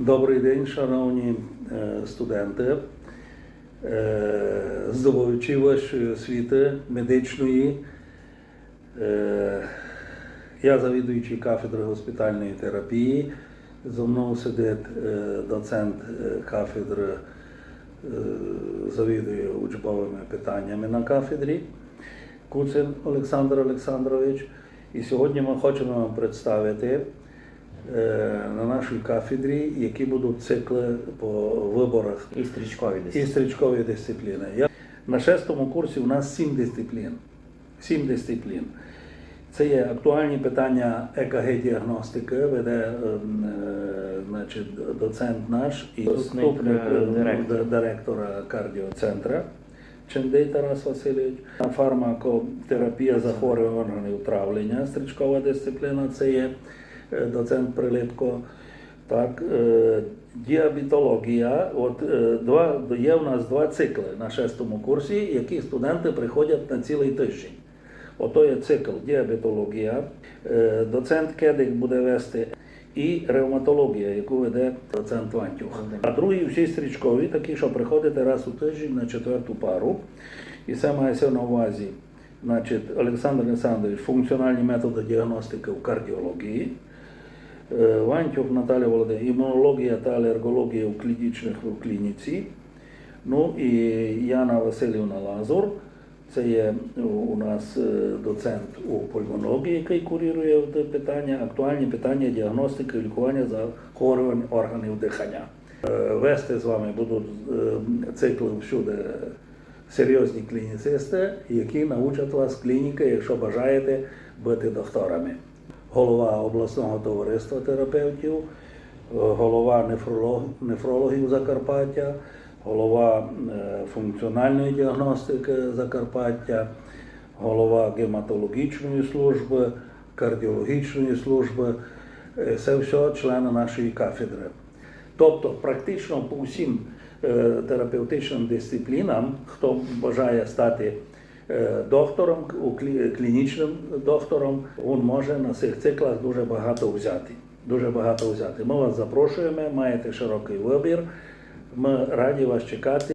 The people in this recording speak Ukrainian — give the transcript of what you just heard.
Добрий день, шановні е, студенти, Е, здобувачі вашої освіти медичної. Е, Я завідуючий кафедри госпітальної терапії. Зо мною сидить доцент кафедри, завідує учбовими питаннями на кафедрі Куцин Олександр Олександрович. І сьогодні ми хочемо вам представити на нашій кафедрі, які будуть цикли по виборах І стрічкові десь. і стрічкові дисципліни. Я, на шестому курсі у нас сім дисциплін. Сім дисциплін. Це є актуальні питання ЕКГ-діагностики, веде е, значить, доцент наш і Заступник, е, е, директора. кардіоцентра Чендей Тарас Васильович. Фармакотерапія захворювань органів травлення, стрічкова дисципліна, це є е, доцент Прилипко. Так, е, діабетологія. От е, два є в нас два цикли на шестому курсі, які студенти приходять на цілий тиждень. Ото є цикл діабетологія. Е, Доцент Кедик буде вести і ревматологія, яку веде доцент Вантюх. А другі всі стрічкові, такі, що приходите раз у тиждень на четверту пару. І це мається на увазі. Значить, Олександр Олександрович, функціональні методи діагностики в кардіології. Е, Вантюк Наталя Володимирівна, імунологія та алергологія у клінічних в клініці. Ну і Яна Васильівна Лазур, це є у нас е, доцент у пульмонології, який курірує питання, актуальні питання діагностики і лікування захворювань органів дихання. Е, Вести з вами будуть е, цикли всюди серйозні клініцисти, які научать вас клініки, якщо бажаєте бути докторами голова обласного товариства терапевтів, голова нефролог, нефрологів Закарпаття, голова функціональної діагностики Закарпаття, голова гематологічної служби, кардіологічної служби. Це все члени нашої кафедри. Тобто, практично по всім е, терапевтичним дисциплінам, хто бажає стати доктором, у клі- клінічним доктором, він може на цих циклах дуже багато взяти. Дуже багато взяти. Ми вас запрошуємо, маєте широкий вибір. Ми раді вас чекати.